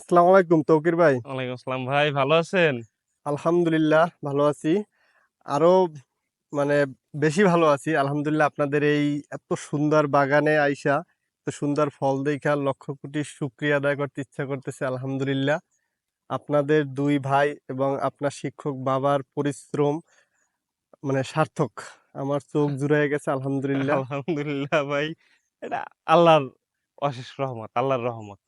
আসসালামু আলাইকুম তৌকির ভাই। ওয়ালাইকুম আসসালাম ভাই ভালো আছেন? আলহামদুলিল্লাহ ভালো আছি। আরও মানে বেশি ভালো আছি। আলহামদুলিল্লাহ আপনাদের এই এত সুন্দর বাগানে আইসা এত সুন্দর ফল দেখা লক্ষ কোটি শুক্রিয়া আদায় করতে ইচ্ছা করতেছে আলহামদুলিল্লাহ। আপনাদের দুই ভাই এবং আপনার শিক্ষক বাবার পরিশ্রম মানে সার্থক। আমার চোখ জুড়ে গেছে আলহামদুলিল্লাহ। আলহামদুলিল্লাহ ভাই এটা আল্লাহর অশেষ রহমত আল্লাহর রহমত।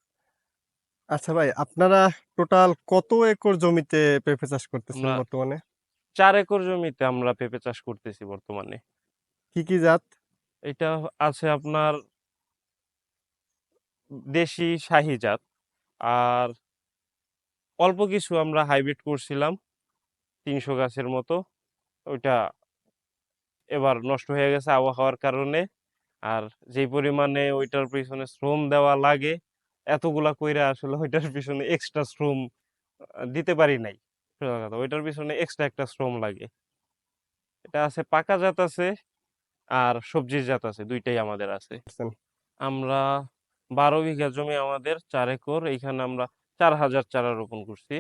আচ্ছা ভাই আপনারা টোটাল কত একর জমিতে পেঁপে চাষ করতেছেন আমরা- বর্তমানে? চার একর জমিতে আমরা পেঁপে চাষ করতেছি বর্তমানে। কি কি জাত? এটা আছে আপনার দেশি শাহি জাত আর অল্প কিছু আমরা হাইব্রিড করছিলাম তিনশো গাছের মতো। ওইটা এবার নষ্ট হয়ে গেছে আবহাওয়ার কারণে আর যেই পরিমাণে ওইটার পিছনে শ্রম দেওয়া লাগে এতগুলা কইরা আসলে ওইটার পিছনে এক্সট্রা শ্রম দিতে পারি নাই। সোজা কথা ওইটার পিছনে এক্সট্রা একটা শ্রম লাগে। এটা আছে পাকা জাত আছে আর সবজির জাত আছে দুইটাই আমাদের আছে। আমরা বারো বিঘা জমি আমাদের চার একর এইখানে আমরা চার হাজার চারা রোপণ করছি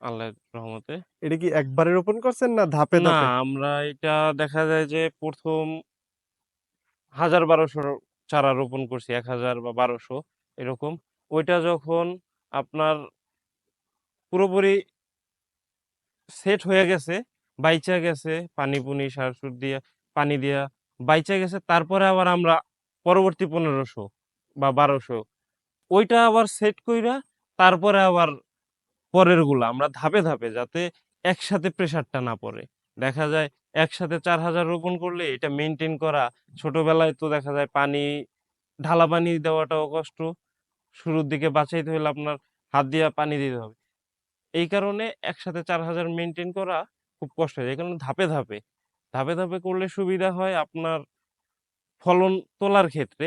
আল্লাহর রহমতে। এটা কি একবারে রোপণ করছেন না ধাপে না আমরা এটা দেখা যায় যে প্রথম হাজার বারোশো চারা রোপণ করছি এক হাজার বা বারোশো। এরকম। ওইটা যখন আপনার পুরোপুরি সেট হয়ে গেছে, বাইচা গেছে পানি পুনি, সার সুর দিয়া, পানি দিয়া, বাইচা গেছে, তারপরে আবার আমরা পরবর্তী পনেরোশো বা বারোশো, ওইটা আবার সেট কইরা তারপরে আবার পরেরগুলা আমরা ধাপে ধাপে যাতে একসাথে প্রেসারটা না পড়ে। দেখা যায় একসাথে চার হাজার রোপণ করলে এটা মেনটেন করা, ছোটবেলায় তো দেখা যায় পানি, ঢালা পানি দেওয়াটাও কষ্ট শুরুর দিকে বাঁচাইতে হলে আপনার হাত দিয়ে পানি দিতে হবে। এই কারণে একসাথে চার হাজার মেনটেন করা খুব কষ্ট হয়। এই কারণে ধাপে ধাপে ধাপে ধাপে করলে সুবিধা হয় আপনার ফলন তোলার ক্ষেত্রে।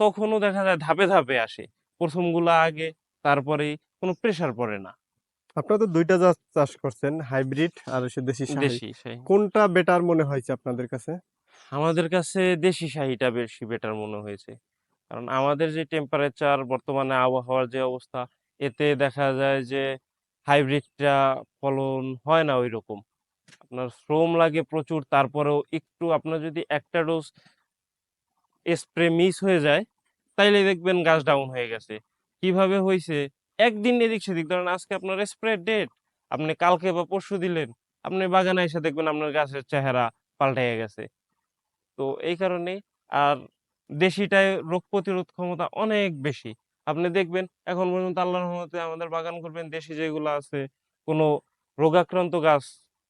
তখনও দেখা যায় ধাপে ধাপে আসে। প্রথমগুলা আগে তারপরে কোনো প্রেসার পড়ে না। আপনারা তো দুইটা জাত চাষ করছেন হাইব্রিড আর হচ্ছে দেশি দেশি কোনটা বেটার মনে হয়েছে আপনাদের কাছে? আমাদের কাছে দেশি শাহীটা বেশি বেটার মনে হয়েছে। কারণ আমাদের যে টেম্পারেচার বর্তমানে আবহাওয়ার যে অবস্থা, এতে দেখা যায় যে হাইব্রিডটা ফলন হয় না ওই রকম আপনার শ্রম লাগে প্রচুর, তারপরেও একটু আপনার যদি একটা ডোজ স্প্রে মিস হয়ে যায়, তাইলে দেখবেন গাছ ডাউন হয়ে গেছে। কীভাবে হয়েছে একদিন এদিক সেদিক, ধরেন আজকে আপনার স্প্রে ডেট আপনি কালকে বা পরশু দিলেন, আপনি বাগানে এসে দেখবেন আপনার গাছের চেহারা পাল্টাইয়া গেছে। তো এই কারণে আর দেশিটায় রোগ প্রতিরোধ ক্ষমতা অনেক বেশি। আপনি দেখবেন এখন পর্যন্ত আল্লাহর রহমতে আমাদের বাগান করবেন দেশি যেগুলো আছে কোনো রোগাক্রান্ত গাছ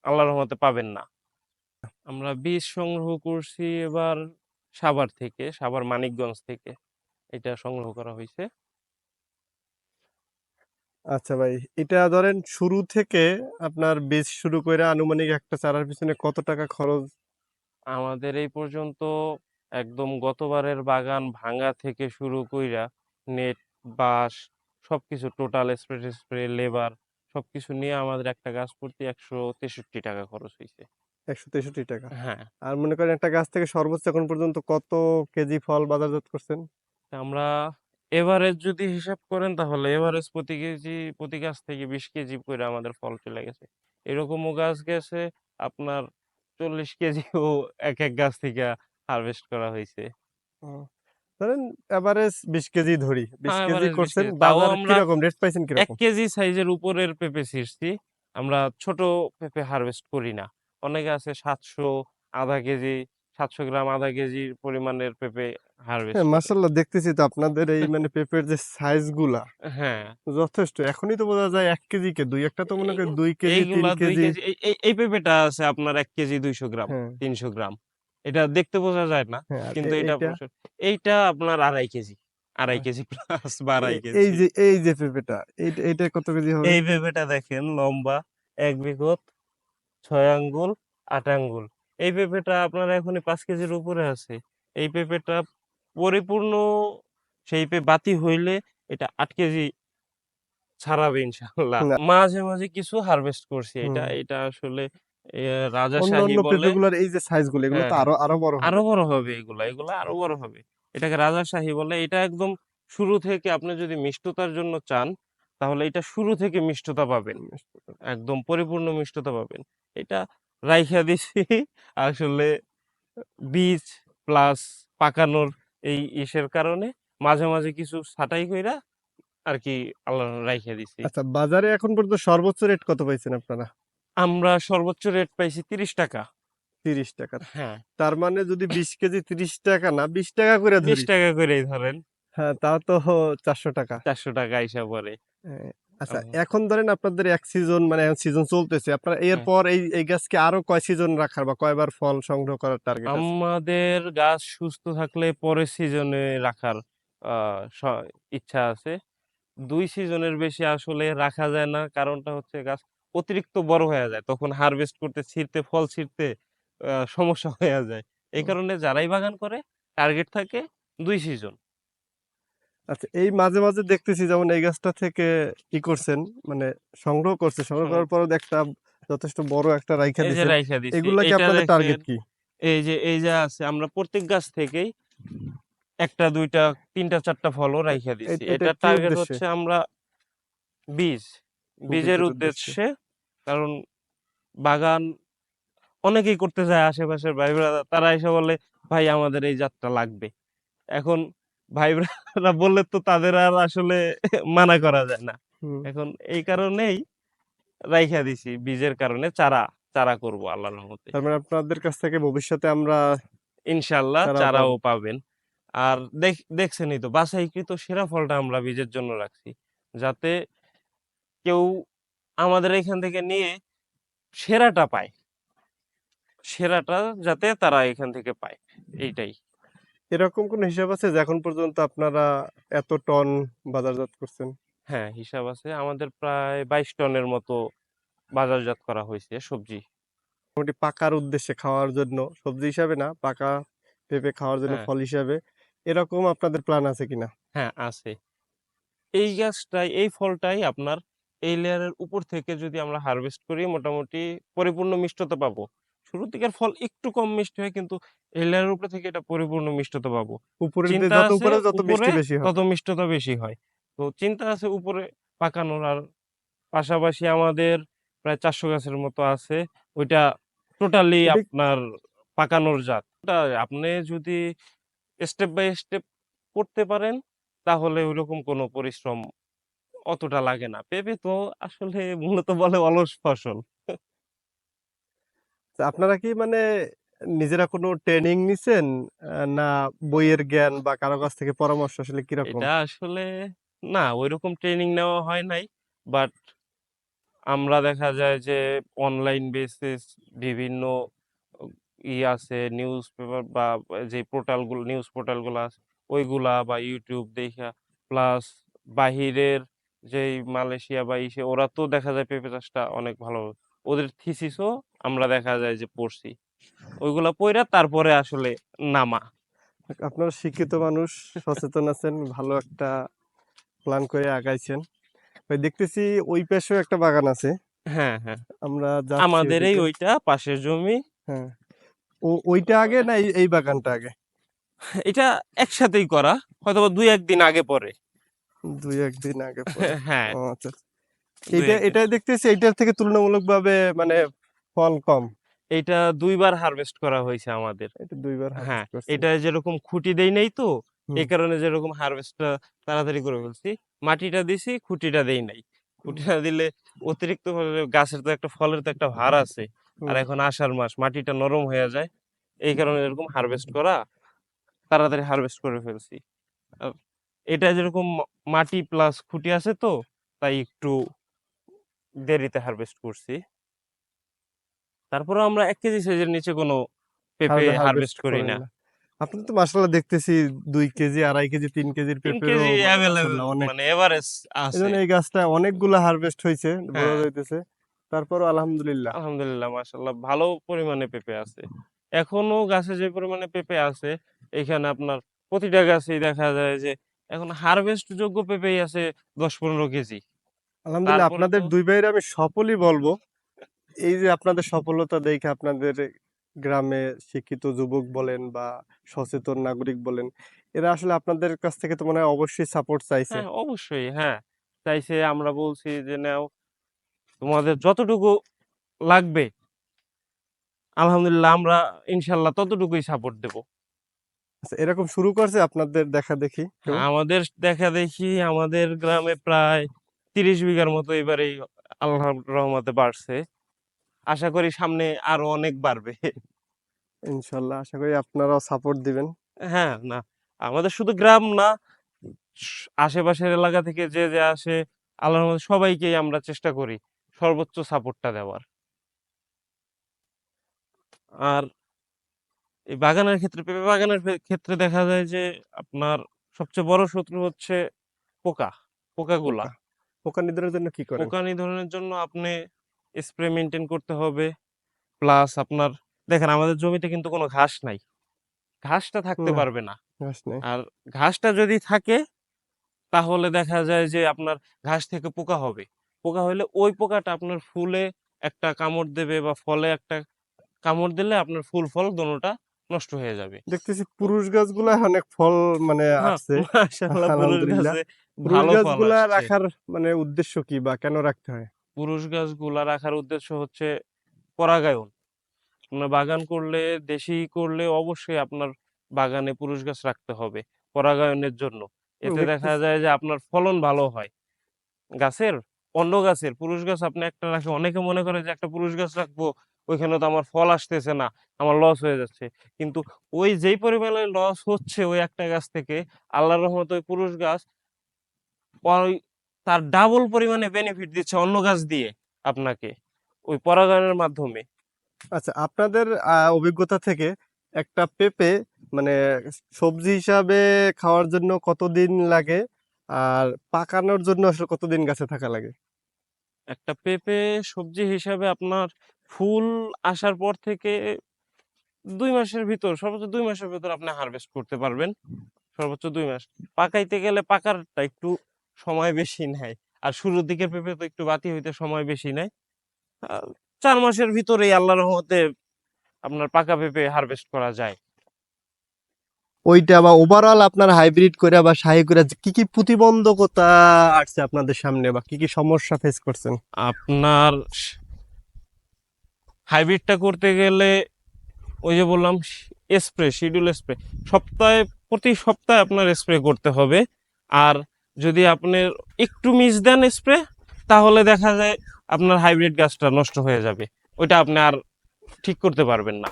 আল্লাহর রহমতে পাবেন না। আমরা বীজ সংগ্রহ করছি এবার সাভার থেকে সাভার মানিকগঞ্জ থেকে। এটা সংগ্রহ করা হয়েছে আচ্ছা ভাই এটা ধরেন শুরু থেকে আপনার বীজ শুরু করে আনুমানিক একটা চারার পিছনে কত টাকা খরচ? আমাদের এই পর্যন্ত একদম গতবারের বাগান ভাঙা থেকে শুরু কইরা নেট বাঁশ সবকিছু টোটাল স্প্রে স্প্রে লেবার সবকিছু নিয়ে আমাদের একটা গাছ প্রতি একশো তেষট্টি টাকা খরচ হয়েছে একশো তেষট্টি টাকা? হ্যাঁ। আর মনে করেন একটা গাছ থেকে সর্বোচ্চ এখন পর্যন্ত কত কেজি ফল বাজারজাত করছেন? আমরা এভারেজ যদি হিসাব করেন তাহলে এভারেজ প্রতি কেজি প্রতি গাছ থেকে বিশ কেজি করে আমাদের ফল চলে গেছে। এরকমও গাছ গেছে আপনার চল্লিশ কেজিও এক এক গাছ থেকে হারভেস্ট করা হয়েছে। ধরেন এভারেজ বিশ কেজি ধরি বিশ হ্যাঁ, কেজি করছেন বাজার রেট পাইছেন কেজি সাইজের উপরের পেঁপে ছিঁড়ছি আমরা ছোট পেঁপে হারভেস্ট করি না। অনেকে আছে সাতশো আধা কেজি সাতশো গ্রাম আধা কেজির পরিমাণের পেঁপে হারভেস্ট হ্যাঁ দেখতেছি তো আপনাদের এই মানে পেঁপের যে সাইজগুলা হ্যাঁ। যথেষ্ট এখনই তো বোঝা যায় এক কেজি কে দুই একটা তো মনে করেন এইগু- দুই কেজি তিন কেজি। কেজি এই- পেঁপেটা আছে আপনার এক কেজি দুইশো গ্রাম হ্যাঁ। তিনশো গ্রাম। এটা দেখতে বোঝা যায় না হ্যাঁ কিন্তু এটা এইটা আপনার আড়াই কেজি আড়াই কেজি প্লাস বা আড়াই কেজি। এই যে এই যে পেঁপেটা এইটা কত কেজি হবে? এই পেঁপেটা দেখেন লম্বা এক বিঘত ছয় আঙ্গুল আট আঙ্গুল। এই পেঁপেটা আপনার এখনই পাঁচ কেজির উপরে আছে। এই পেঁপেটা পরিপূর্ণ সেই পে বাতি হইলে এটা আট কেজি ছাড়াবে ইনশাল্লাহ মাঝে মাঝে কিছু হারভেস্ট করছি এটা এটা আসলে রাজাশাহী বলে পেঁপেগুলোর এই যে সাইজ এগুলো হ্যাঁ তো আরও আরও বড় আরও বড় হবে এগুলা এগুলা আরও বড় হবে। এটাকে রাজাশাহী বলে এটা একদম শুরু থেকে আপনি যদি মিষ্টতার জন্য চান তাহলে এটা শুরু থেকে মিষ্টতা পাবেন। একদম পরিপূর্ণ মিষ্টতা পাবেন। এটা রাইখা দিছি আসলে বীজ প্লাস পাকানোর এই ইসের কারণে মাঝে মাঝে কিছু ছাঁটাই কইরা আর কি আল্লাহ রাইখা দিছি। আচ্ছা বাজারে এখন পর্যন্ত সর্বোচ্চ রেট কত পাইছেন আপনারা? আমরা সর্বোচ্চ রেট পাইছি তিরিশ টাকা। তিরিশ টাকা। হ্যাঁ। তার মানে যদি বিশ কেজি তিরিশ টাকা না বিশ টাকা করে বিশ টাকা করেই ধরেন। হ্যাঁ তা তো চারশো টাকা। চারশো টাকা হিসাব পরে আচ্ছা এখন ধরেন আপনাদের এক সিজন মানে সিজন চলতেছে। আপনারা হ্যাঁ। এরপর এই এই গাছকে আরও কয় সিজন রাখার বা কয়বার ফল সংগ্রহ করার টার্গেট আমাদের গাছ সুস্থ থাকলে পরের সিজনে রাখার ইচ্ছা আছে। দুই সিজনের বেশি আসলে রাখা যায় না। কারণটা হচ্ছে গাছ অতিরিক্ত বড় হয়ে যায়। তখন হারভেস্ট করতে ছিঁড়তে ফল ছিঁড়তে সমস্যা হয়ে যায়। এই কারণে যারাই বাগান করে টার্গেট থাকে দুই সিজন। আচ্ছা এই মাঝে মাঝে দেখতেছি যেমন এই গাছটা থেকে কি করছেন মানে সংগ্রহ করছে। সংগ্রহ করার পর একটা যথেষ্ট বড় একটা রাইখা দিয়েছেন এগুলা কি আপনাদের টার্গেট কি? এই যে এই যে আছে আমরা প্রত্যেক গাছ থেকেই একটা দুইটা তিনটা চারটা ফলও রাইখা দিছি। এটা এটা টার্গেট হচ্ছে আমরা বীজ। বীজের উদ্দেশ্যে। কারণ বাগান অনেকেই করতে যায় আশেপাশের ভাই ব্রাদার তারা এসে বলে ভাই আমাদের এই জাতটা লাগবে। এখন ভাই ব্রাদাররা বললে তো তাদের আর আসলে মানা করা যায় না। এখন এই কারণেই রাইখা দিছি বীজের কারণে চারা চারা করব আল্লাহর রহমতে। তার মানে আপনাদের কাছ থেকে ভবিষ্যতে আমরা ইনশাল্লাহ চারাও চারাও পাবেন। আর দেখ দেখছেনই তো বাছাইকৃত সেরা ফলটা আমরা বীজের জন্য রাখছি যাতে কেউ আমাদের এখান থেকে নিয়ে সেরাটা পায়। সেরাটা যাতে তারা এখান থেকে পায় এইটাই। এরকম কোন হিসাব আছে যে এখন পর্যন্ত আপনারা এত টন বাজারজাত করছেন? হ্যাঁ হিসাব আছে। আমাদের প্রায় বাইশ টনের মতো বাজারজাত করা হয়েছে সবজি। মোটামুটি পাকার উদ্দেশ্যে খাওয়ার জন্য। সবজি হিসাবে না পাকা পেঁপে খাওয়ার জন্য হ্যাঁ। ফল হিসাবে। এরকম আপনাদের প্ল্যান আছে কিনা? হ্যাঁ আছে। এই গাছটাই এই ফলটাই আপনার এই লেয়ারের উপর থেকে যদি আমরা হারভেস্ট করি মোটামুটি পরিপূর্ণ মিষ্টতা পাবো। শুরুর দিকের ফল একটু কম মিষ্টি হয় কিন্তু এই লেয়ারের উপর থেকে এটা পরিপূর্ণ মিষ্টতা পাবো। উপরের যত উপরে যত মিষ্টি বেশি হয়। তত মিষ্টতা বেশি হয়। তো চিন্তা আছে উপরে পাকানোর আর পাশাপাশি আমাদের প্রায় চারশো গাছের মতো আছে। ওইটা টোটালি আপনার পাকানোর জাত। আপনি যদি স্টেপ বাই স্টেপ করতে পারেন তাহলে ওইরকম কোনো পরিশ্রম অতটা লাগে না। পেঁপে তো আসলে মূলত বলে অলস ফসল। আপনারা কি মানে নিজেরা কোনো ট্রেনিং নিছেন? না বইয়ের জ্ঞান বা কারও কাছ থেকে পরামর্শ আসলে কীরকম? এটা আসলে না ওইরকম ট্রেনিং নেওয়া হয় নাই। বাট আমরা দেখা যায় যে অনলাইন বেসিস বিভিন্ন ই আছে নিউজ পেপার বা যে পোর্টালগুলো নিউজ পোর্টালগুলো আছে ওইগুলা বা ইউটিউব দেখা প্লাস বাহিরের যেই মালয়েশিয়া বা ইসে ওরা তো দেখা যায় পেঁপে চাষটা অনেক ভালো। ওদের থিসিসও আমরা দেখা যায় যে পড়ছি। ওইগুলা পড়া তারপরে আসলে নামা। আপনারা শিক্ষিত মানুষ সচেতন আছেন ভালো একটা প্ল্যান করে আগাইছেন। ভাই দেখতেছি ওই পাশেও একটা বাগান আছে। হ্যাঁ হ্যাঁ। আমরা আমাদের এই ওইটা পাশের জমি। হ্যাঁ। ও ওইটা আগে না এই- এই বাগানটা আগে? এটা একসাথেই করা হয়তো দুই একদিন আগে পরে। দুই একদিন আগে। হ্যাঁ আচ্ছা। এটা এটাই দেখতেছি এইটার থেকে তুলনামূলকভাবে মানে ফল কম। এটা দুইবার হারভেস্ট করা হয়েছে আমাদের। এটা দুইবার হ্যাঁ এটা যেরকম খুঁটি দেই নাই তো এই কারণে যেরকম হারভেস্টটা তাড়াতাড়ি করে ফেলছি মাটিটা দিছি খুঁটিটা দেই নাই। খুঁটিটা দিলে অতিরিক্ত গাছের তো একটা ফলের তো একটা ভার আছে। আর এখন আষাঢ় মাস মাটিটা নরম হয়ে যায়। এই কারণে এরকম হারভেস্ট করা তাড়াতাড়ি হারভেস্ট করে ফেলছি। এটা যেরকম মাটি প্লাস খুঁটি আছে তো তাই একটু দেরিতে হারভেস্ট করছি। তারপরে আমরা এক কেজি সাইজের নিচে কোনো পেঁপে হারভেস্ট করি না। আপনি তো মাসাল্লাহ দেখতেছি দুই কেজি আড়াই কেজি তিন কেজির তিন পেঁপেরও কেজি অ্যাভেলেবল মানে এভারেজ আছে। এই গাছটা অনেকগুলো হারভেস্ট হয়েছে বড় হ্যাঁ। হইতেছে তারপরও আলহামদুলিল্লাহ। আলহামদুলিল্লাহ মাশাআল্লাহ ভালো পরিমাণে পেঁপে আছে। এখনও গাছে যে পরিমাণে পেঁপে আছে এখানে আপনার প্রতিটা গাছেই দেখা যায় যে এখন হারভেস্ট যোগ্য পেঁপেই আছে দশ পনেরো কেজি। আলহামদুলিল্লাহ আপনাদের দুই ভাইয়ের আমি সফলই বলব। এই যে আপনাদের সফলতা দেখে আপনাদের গ্রামে শিক্ষিত যুবক বলেন বা সচেতন নাগরিক বলেন এরা আসলে আপনাদের কাছ থেকে তো মনে হয় অবশ্যই সাপোর্ট চাইছে। হ্যাঁ অবশ্যই হ্যাঁ। চাইছে আমরা বলছি যে নাও তোমাদের যতটুকু লাগবে আলহামদুলিল্লাহ আমরা ইনশাল্লাহ ততটুকুই সাপোর্ট দেব। আচ্ছা, এরকম শুরু করছে আপনাদের দেখা দেখি আমাদের দেখা দেখি আমাদের গ্রামে প্রায় তিরিশ বিঘার মতো এবারে আল্লাহ রহমতে বাড়ছে। আশা করি সামনে আরও অনেক বাড়বে। ইনশাল্লাহ আশা করি আপনারাও সাপোর্ট দিবেন। হ্যাঁ না আমাদের শুধু গ্রাম না আশেপাশের এলাকা থেকে যে যে আসে আল্লাহর রহমতে সবাইকেই আমরা চেষ্টা করি সর্বোচ্চ সাপোর্টটা দেওয়ার। আর এই বাগানের ক্ষেত্রে পেঁপে বাগানের ক্ষেত্রে দেখা যায় যে আপনার সবচেয়ে বড় শত্রু হচ্ছে পোকা পোকাগুলা। পোকা। নিধনের জন্য কি করেন? পোকা নিধনের জন্য আপনি স্প্রে মেনটেন করতে হবে। প্লাস আপনার দেখেন আমাদের জমিতে কিন্তু কোনো ঘাস নাই। ঘাসটা থাকতে পারবে না। আর ঘাসটা যদি থাকে তাহলে দেখা যায় যে আপনার ঘাস থেকে পোকা হবে। পোকা হলে ওই পোকাটা আপনার ফুলে একটা কামড় দেবে বা ফলে একটা কামড় দিলে আপনার ফুল ফল দোনোটা নষ্ট হয়ে যাবে। দেখতেছি পুরুষ গাছগুলা অনেক ফল মানে হ্যাঁ, পুরুষ ফল গাছগুলা রাখার মানে উদ্দেশ্য কি বা কেন রাখতে হয়? পুরুষ গাছগুলা রাখার উদ্দেশ্য হচ্ছে পরাগায়ন। আপনার বাগান করলে দেশি করলে অবশ্যই আপনার বাগানে পুরুষ গাছ রাখতে হবে পরাগায়নের জন্য। এতে দেখা যায় যে আপনার ফলন ভালো হয়। গাছের অন্য গাছের পুরুষ গাছ আপনি একটা রাখে অনেকে মনে করে যে একটা পুরুষ গাছ রাখব ওইখানে তো আমার ফল আসতেছে না আমার লস হয়ে যাচ্ছে। কিন্তু ওই যেই পরিমাণে লস হচ্ছে ওই একটা গাছ থেকে আল্লাহর রহমত ওই পুরুষ গাছ ওই তার ডাবল পরিমাণে বেনিফিট দিচ্ছে অন্য গাছ দিয়ে আপনাকে ওই পরাগায়নের মাধ্যমে। আচ্ছা আপনাদের অভিজ্ঞতা থেকে একটা পেঁপে মানে সবজি হিসাবে খাওয়ার জন্য কতদিন লাগে? আর পাকানোর জন্য আসলে কতদিন গাছে থাকা লাগে? একটা পেঁপে সবজি হিসাবে আপনার ফুল আসার পর থেকে দুই মাসের ভিতর সর্বোচ্চ দুই মাসের ভিতর আপনি হারভেস্ট করতে পারবেন। সর্বোচ্চ দুই মাস। পাকাইতে গেলে পাকারটা একটু সময় বেশি নেয়। আর শুরুর দিকের পেঁপে তো একটু বাতি হইতে সময় বেশি নেয়। চার মাসের ভিতরেই আল্লাহ রহমতে আপনার পাকা পেঁপে হারভেস্ট করা যায়। ওইটা বা ওভারঅল আপনার হাইব্রিড করে বা শাহী করে কি কি প্রতিবন্ধকতা আসছে আপনাদের সামনে বা কি কি সমস্যা ফেস করছেন? আপনার হাইব্রিডটা করতে গেলে ওই যে বললাম স্প্রে শিডিউল স্প্রে সপ্তাহে, প্রতি সপ্তাহে আপনার স্প্রে করতে হবে। আর যদি আপনি একটু মিস দেন স্প্রে তাহলে দেখা যায় আপনার হাইব্রিড গাছটা নষ্ট হয়ে যাবে। ওইটা আপনি আর ঠিক করতে পারবেন না।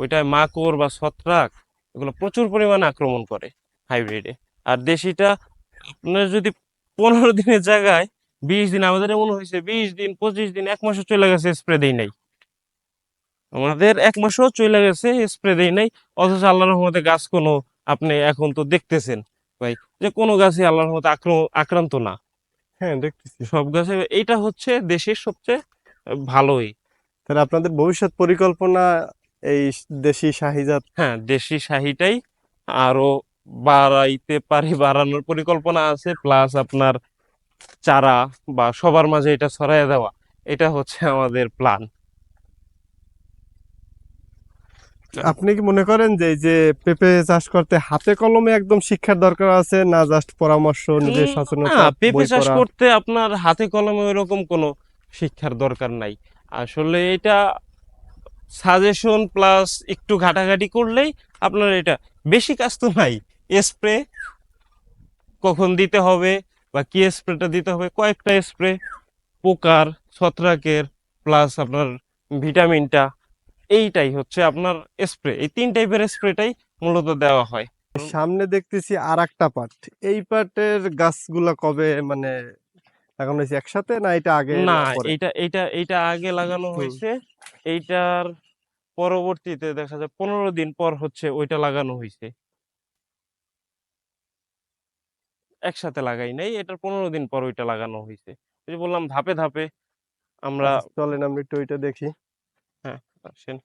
ওইটায় মাকড় বা ছত্রাক, এগুলো প্রচুর পরিমাণে আক্রমণ করে হাইব্রিডে আর দেশিটা, আপনার যদি পনেরো দিনের জায়গায়, বিশ দিন, আমাদের এমন হয়েছে, বিশ দিন, পঁচিশ দিন, এক মাসও চলে গেছে স্প্রে দেই নাই। আমাদের এক মাসও চলে গেছে স্প্রে দেই নাই। অথচ আল্লাহর রহমতে গাছ কোনো আপনি এখন তো দেখতেছেন ভাই যে কোনো গাছে আল্লাহর রহমতে আক্রমণ আক্রান্ত না। হ্যাঁ দেখতেছি। সব গাছে এইটা হচ্ছে দেশের সবচেয়ে ভালোই। তাহলে আপনাদের ভবিষ্যৎ পরিকল্পনা এই দেশি শাহিজাত? হ্যাঁ দেশি শাহিটাই আরও বাড়াইতে পারি বাড়ানোর পরিকল্পনা আছে প্লাস আপনার চারা বা সবার মাঝে এটা ছড়াইয়া দেওয়া। এটা হচ্ছে আমাদের প্ল্যান আপনি কি মনে করেন যে যে পেঁপে চাষ করতে হাতে কলমে একদম শিক্ষার দরকার আছে না জাস্ট পরামর্শ নিজের সচেতনতা পেঁপে চাষ করতে আপনার হাতে কলমে ওইরকম কোনো শিক্ষার দরকার নাই। আসলে এটা সাজেশন প্লাস একটু ঘাটাঘাটি করলেই আপনার এটা বেশি কাজ তো নাই। স্প্রে কখন দিতে হবে বা কি স্প্রেটা দিতে হবে? কয়েকটা স্প্রে পোকার ছত্রাকের প্লাস আপনার ভিটামিনটা এইটাই হচ্ছে আপনার স্প্রে এই তিন টাইপের স্প্রেটাই মূলত দেওয়া হয়। সামনে দেখতেছি আর একটা পাট এই পার্টের গাছগুলা কবে মানে লাগানো হয়েছে? একসাথে না এটা আগে না পরে? এইটা এইটা এইটা আগে লাগানো হয়েছে। এইটার পরবর্তীতে দেখা যায় পনেরো দিন পর হচ্ছে ওইটা লাগানো হয়েছে। একসাথে লাগাই নাই এটার পনেরো দিন পর ওইটা লাগানো হয়েছে। ওই যে বললাম ধাপে ধাপে আমরা চলেন আমরা একটু ওইটা দেখি। ah